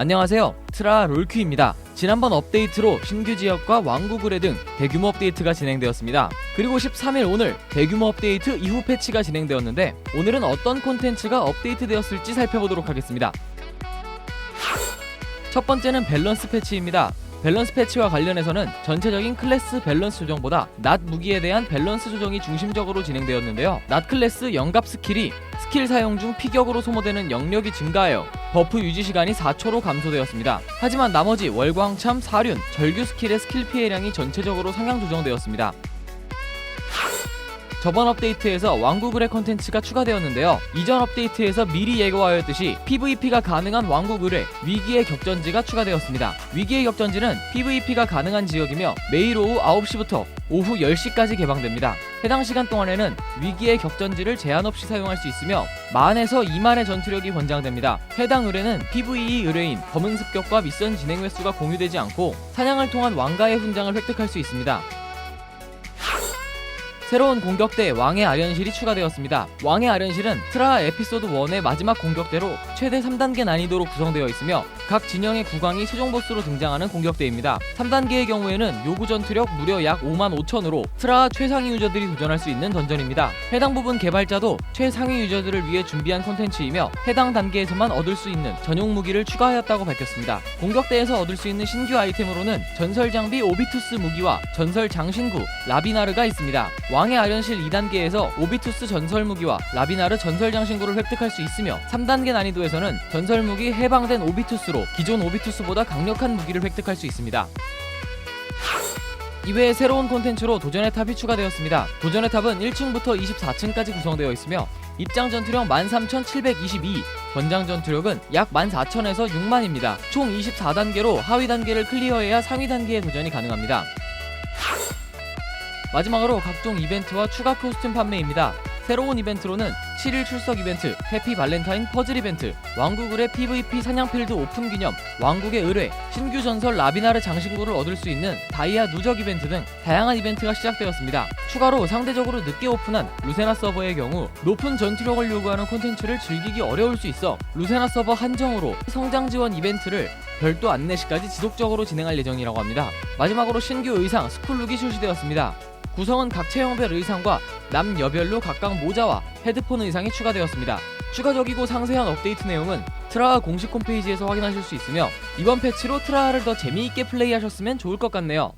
안녕하세요. 트라 롤큐입니다. 지난번 업데이트로 신규 지역과 왕국 의뢰 등 대규모 업데이트가 진행되었습니다. 그리고 13일 오늘 대규모 업데이트 이후 패치가 진행되었는데 오늘은 어떤 콘텐츠가 업데이트되었을지 살펴보도록 하겠습니다. 첫 번째는 밸런스 패치입니다. 밸런스 패치와 관련해서는 전체적인 클래스 밸런스 조정보다 낫 무기에 대한 밸런스 조정이 중심적으로 진행되었는데요. 낫 클래스 영갑 스킬이 스킬 사용 중 피격으로 소모되는 영력이 증가하여 버프 유지 시간이 4초로 감소되었습니다. 하지만 나머지 월광참, 사륜, 절규 스킬의 스킬 피해량이 전체적으로 상향 조정되었습니다. 저번 업데이트에서 왕국 의뢰 컨텐츠가 추가되었는데요. 이전 업데이트에서 미리 예고하였듯이 PVP가 가능한 왕국 의뢰 위기의 격전지가 추가되었습니다. 위기의 격전지는 PVP가 가능한 지역이며 매일 오후 9시부터 오후 10시까지 개방됩니다. 해당 시간 동안에는 위기의 격전지를 제한 없이 사용할 수 있으며 만에서 2만의 전투력이 권장됩니다. 해당 의뢰는 PVE 의뢰인 검은 습격과 미션 진행 횟수가 공유되지 않고 사냥을 통한 왕가의 훈장을 획득할 수 있습니다. 새로운 공격대 왕의 아련실이 추가되었습니다. 왕의 아련실은 트라 에피소드 1의 마지막 공격대로 최대 3단계 난이도로 구성되어 있으며 각 진영의 국왕이 최종 보스로 등장하는 공격대입니다. 3단계의 경우에는 요구 전투력 무려 약 5만 5천으로 트라 최상위 유저들이 도전할 수 있는 던전입니다. 해당 부분 개발자도 최상위 유저들을 위해 준비한 콘텐츠이며 해당 단계에서만 얻을 수 있는 전용 무기를 추가하였다고 밝혔습니다. 공격대에서 얻을 수 있는 신규 아이템으로는 전설 장비 오비투스 무기와 전설 장신구 라비나르가 있습니다. 왕의 아련실 2단계에서 오비투스 전설 무기와 라비나르 전설 장신구를 획득할 수 있으며 3단계 난이도에서는 전설 무기 해방된 오비투스로 기존 오비투스보다 강력한 무기를 획득할 수 있습니다. 이외에 새로운 콘텐츠로 도전의 탑이 추가되었습니다. 도전의 탑은 1층부터 24층까지 구성되어 있으며 입장 전투력 13,722, 권장 전투력은 약 14,000에서 6만입니다. 총 24단계로 하위 단계를 클리어해야 상위 단계의 도전이 가능합니다. 마지막으로 각종 이벤트와 추가 코스튬 판매입니다. 새로운 이벤트로는 7일 출석 이벤트, 해피 발렌타인 퍼즐 이벤트, 왕국 의뢰 PVP 사냥필드 오픈 기념, 왕국의 의뢰, 신규 전설 라비나르 장신구를 얻을 수 있는 다이아 누적 이벤트 등 다양한 이벤트가 시작되었습니다. 추가로 상대적으로 늦게 오픈한 루세나 서버의 경우 높은 전투력을 요구하는 콘텐츠를 즐기기 어려울 수 있어 루세나 서버 한정으로 성장 지원 이벤트를 별도 안내 시까지 지속적으로 진행할 예정이라고 합니다. 마지막으로 신규 의상 스쿨룩이 출시되었습니다. 구성은 각 체형별 의상과 남여별로 각각 모자와 헤드폰 의상이 추가되었습니다. 추가적이고 상세한 업데이트 내용은 트라하 공식 홈페이지에서 확인하실 수 있으며 이번 패치로 트라하를 더 재미있게 플레이하셨으면 좋을 것 같네요.